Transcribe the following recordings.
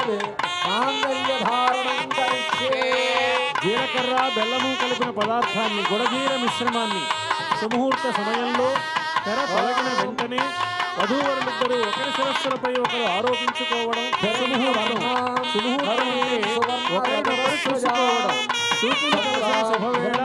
ఉత్సవే మాంగళ్యధారణం కరిష్యే జీలకర్ర బెల్లము కలిపిన పదార్థాన్ని గుడజీర మిశ్రమాన్ని సుముహూర్త సమయంలో తెర తొలగిన వెంటనే వధూవరులిద్దరూ ఒకరి శిరస్సులపై ఒకరు ఆరోపించుకోవడం సుముహూర్తం. సుముహూర్తం ఒకరినొకరు చూసుకోవడం. శుభవేళ.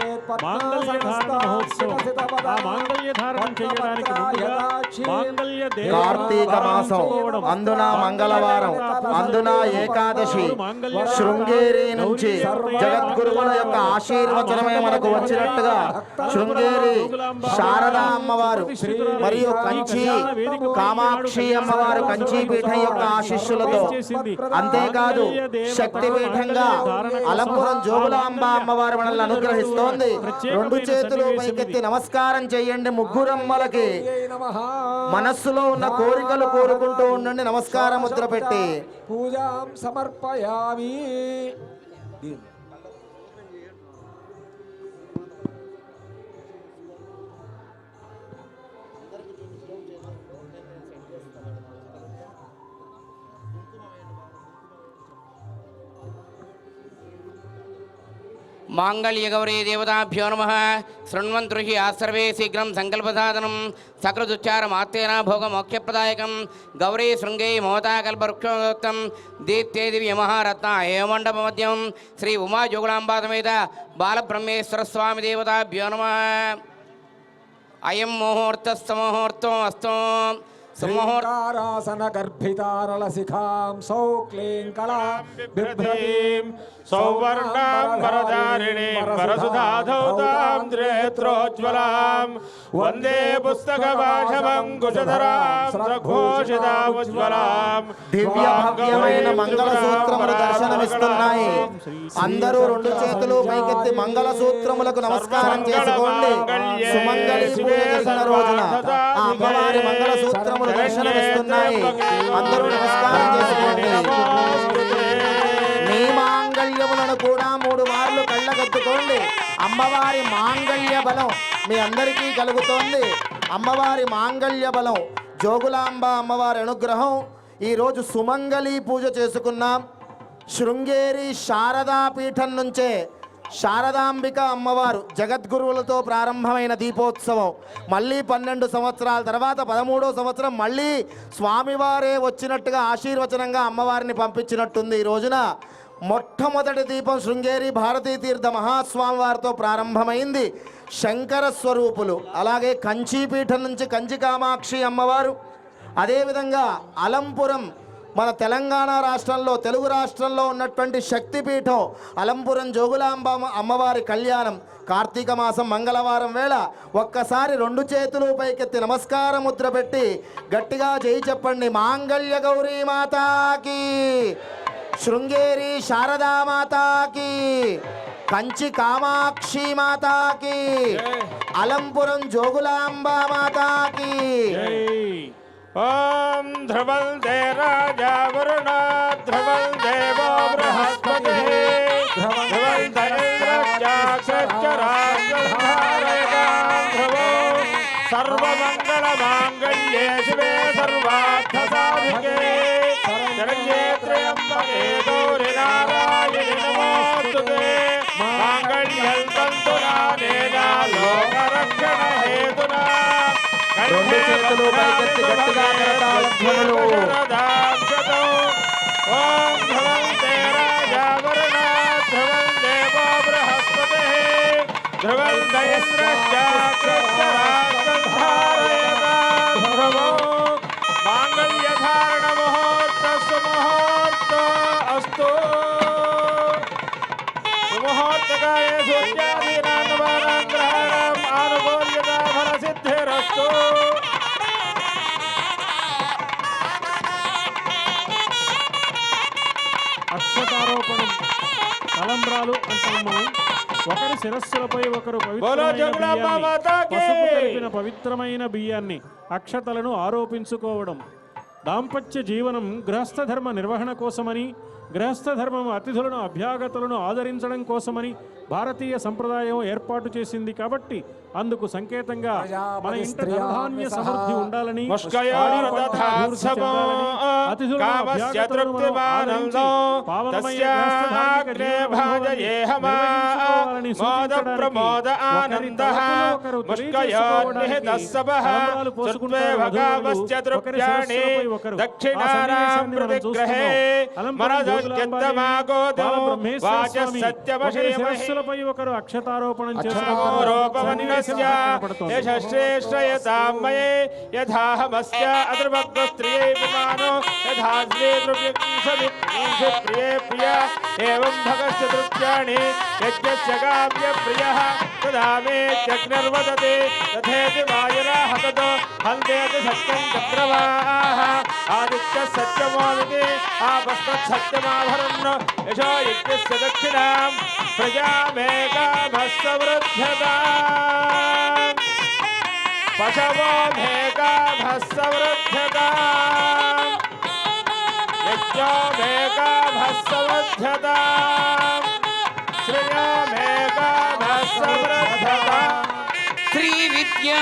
కార్తీక మాసం. అందున మంగళవారం. అందున ఏకాదశి. శృంగేరి నుంచి జగద్గురువుల యొక్క ఆశీర్వచనమే మనకు వచ్చినట్టుగా శృంగేరి శారదా అమ్మవారు మరియు కంచి కామాక్షి అమ్మవారు కంచీపీఠం యొక్క ఆశీస్సులతో అంతేకాదు శక్తిపీఠంగా అలంపురం జోగులాంబ అమ్మవారు మనల్ని అనుగ్రహిస్తోంది. రెండు చేతులు పైకెత్తి నమస్కారం చేయండి ముగ్గురమ్మలకి. మనస్సులో ఉన్న కోరికలు కోరుకుంటూ ఉండండి. నమస్కార ముద్ర పెట్టి. పూజాం సమర్పయామి. మాంగళ్యగౌరీ దేవతాభ్యో నమ. శృణ్వంతు హి ఆసర్వే శీఘ్రం సంకల్పసాధనం. సకృదుచారమాత్తేన భోగ మోక్షప్రదాయకం గౌరీ శృంగై మమతాకల్పవృక్షోక్తం దీప్తే దివ్యమహారత్న హేమండపమద్యం శ్రీ ఉమా జోగులాంబా సమేత బాలబ్రహ్మేశ్వర స్వామి దేవతాభ్యో నమ. అయం ముహూర్తస్తముహూర్తం అస్తం. శ్రీకారాసన గర్భితారల శిఖాం సౌక్లీం కళా బిభ్రతీం సౌవర్ణాం వరదారిణీం వరసుధాధౌతాం త్రేత్రోజ్వలాం వందే పుస్తకభాషవం కుశధరాం సఘోషితాముజ్వలాం దివ్య భవ్యమైన మంగళ సూత్రములు దర్శనమిస్తున్నాయి అందరూ రెండు చేతులు పైకెత్తి మంగళ సూత్రములకు నమస్కారం చేసుకోండి. సుమంగళి పూజ చేసిన రోజున అమ్మవారి మంగళ సూత్రములు దర్శనమిస్తున్నాయి. అందరూ నమస్కారం చేసుకోండి. మీ మాంగళ్యములను కూడా మూడు మార్లు కళ్ళగత్తుకోండి అమ్మవారి మాంగళ్య బలం మీ అందరికీ కలుగుతోంది. అమ్మవారి మాంగళ్య బలం జోగులాంబ అమ్మవారి అనుగ్రహం. ఈరోజు సుమంగళి పూజ చేసుకున్నాం. శృంగేరి శారదా పీఠం నుంచే శారదాంబిక అమ్మవారు జగద్గురువులతో ప్రారంభమైన దీపోత్సవం. మళ్ళీ పన్నెండు సంవత్సరాల తర్వాత పదమూడో సంవత్సరం మళ్ళీ స్వామివారే వచ్చినట్టుగా ఆశీర్వచనంగా అమ్మవారిని పంపించినట్టుంది. ఈ రోజున మొట్టమొదటి దీపం శృంగేరి భారతీ తీర్థ మహాస్వామి వారితో ప్రారంభమైంది. శంకర స్వరూపులు అలాగే కంచీపీఠం నుంచి కంచి కామాక్షి అమ్మవారు అదేవిధంగా అలంపురం మన తెలంగాణ రాష్ట్రంలో తెలుగు రాష్ట్రంలో ఉన్నటువంటి శక్తిపీఠం అలంపురం జోగులాంబ అమ్మవారి కళ్యాణం. కార్తీక మాసం మంగళవారం వేళ ఒక్కసారి రెండు చేతులు పైకెత్తి నమస్కార ముద్ర పెట్టి గట్టిగా చేయి చెప్పండి. మాంగళ్య గౌరీ మాతాకి. శృంగేరి శారదా మాతాకి. కంచి కామాక్షి మాతాకి. అలంపురం జోగులాంబ మాతాకి. ఓం ధ్రువం దే రాజా వరుణ ధ్రువం దేవో బృహస్పతి ధ్రువం సర్వమంగళమాంగళ్యే శివే సర్వార్థ సాధికే శరణ్యే త్రయంబకే గౌరి నారాయణి నమోస్తుతే. మాంగళ్యం తంతునా లోకరక్షణ హేతునా రెండు చేతులు పైకెత్తి గట్టిగా కరతాళ ధ్వనులు. ఓం ధ్రువం తే రాజా సిద్ధిరస్తు అక్షతారోపణం తలంబ్రాలు అంటాం మనం. ఒకరి శిరస్సులపై ఒకరు పవిత్రమైన పవిత్రమైన బియ్యాన్ని అక్షతలను ఆరోపించుకోవడం. దాంపత్య జీవనం గృహస్థ ధర్మ నిర్వహణ కోసమని గృహస్థ ధర్మం అతిథులను అభ్యాగతులను ఆదరించడం కోసమని భారతీయ సంప్రదాయం ఏర్పాటు చేసింది కాబట్టి అందుకు సంకేతంగా మన ఇంట ధనధాన్య సమృద్ధి ఉండాలని ప్రతిగ్రహే చూస్తున్నాం. అలంపురం మనదోద్యత్తమాగోదో బాలబ్రహ్మేశ్వర వాచ స్వామి ఒకరి సత్యవశేమహి శిరస్సులపై ఒకరు అక్షతారోపణం రూపమన్నస్య చేస్తున్నారు యశ్రేష్టయతామయే యథాహమస్య అద్రభక్తస్త్రియై విమానో యథా శ్రీదృవ్యీష ప్రియే ప్రియ ఏవం భగస్య దృత్యాణి యజ్ఞస్య కావ్య ప్రియః తదా మే జగ్నిర్వదతి తథేతి వాయురాः తతో హంతేతి సత్యం सत्यं चक्रवाः आदित्य सत्यमादिति आपस्तत्सत्यमाभरन् यशो यज्ञस्य दक्षिणां प्रजामेकाभस्सवृध्यता पशवो मेकाभस्सवृध्यता यज्ञो मेकाभस्सवृध्यता श्रियो मेकाभस्सवृध्यता श्रीविद्या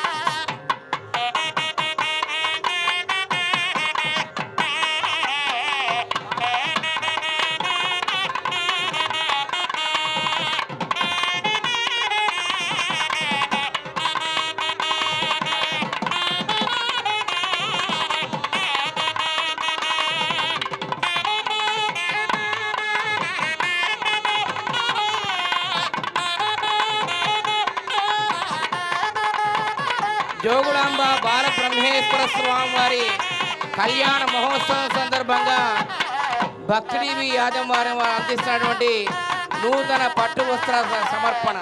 జోగులాంబ బాలబ్రహ్మేశ్వర స్వామి వారి కళ్యాణ మహోత్సవం సందర్భంగా భక్తుడివి యాదవ్ వారి వారు అందిస్తున్నటువంటి నూతన పట్టు వస్త్ర సమర్పణ.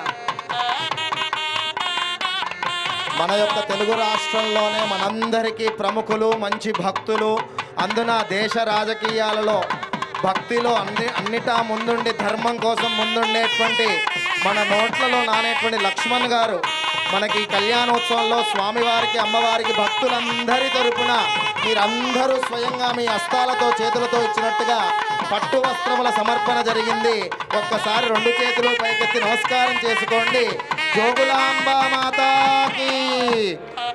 మన యొక్క తెలుగు రాష్ట్రంలోనే మనందరికీ ప్రముఖులు మంచి భక్తులు. అందున దేశ రాజకీయాలలో భక్తిలో అన్ని అన్నిటా ముందుండి ధర్మం కోసం ముందుండేటువంటి మన నోట్లలో నానేటువంటి లక్ష్మణ్ గారు మనకి కళ్యాణోత్సవంలో స్వామివారికి అమ్మవారికి భక్తులందరి తరపున మీరందరూ స్వయంగా మీ హస్తాలతో చేతులతో ఇచ్చినట్టుగా పట్టు వస్త్రముల సమర్పణ జరిగింది. ఒక్కసారి రెండు చేతులు పైకెత్తి నమస్కారం చేసుకోండి. జోగులాంబ మాతాకి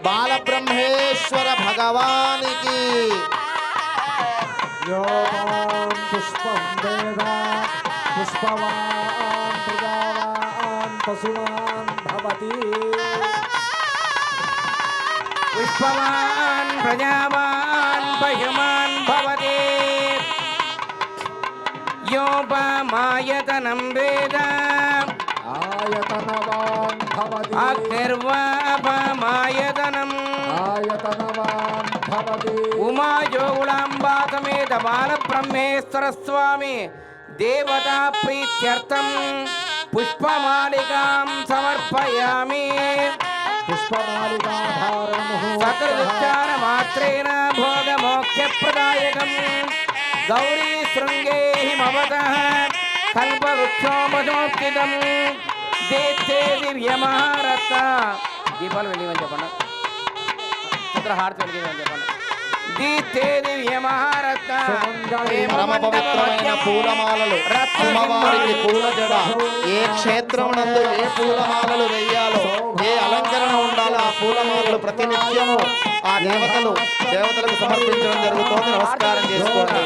బాలబ్రహ్మేశ్వర భగవానికి. यो పుష్పవా पुष्पसुमान् भवति पुष्पवान् प्रजावान् बह्यमान् भवति योपमायतनं वेद आयतनवान् भवति अग्निर्वापमायतनम् आयतनवान् भवति उमायोगुलाम्बातमेत बालब्रह्मेश्वरस्वामी देवता प्रीत्यर्थम् पुष्पमालिकां समर्पयामि। सकलोच्चारमात्रेण भोगमोक्षप्रदायकं गौरीशृङ्गे हिमवतः कल्पवृक्षोपशोक्षितं देते दिव्यमहारथ दीपाल वेली में పరమ పవిత్రమైన పూలమాలలు. అమ్మవారికి పూల జడ ఏ క్షేత్రమునందు ఏ పూలమాలలు వేయాలో ఏ అలంకరణ ఉండాలో ఆ పూలమాలలు ప్రతినిత్యము ఆ దేవతలు దేవతలకు సమర్పించడం జరుగుతోంది. నమస్కారం చేసుకోండి.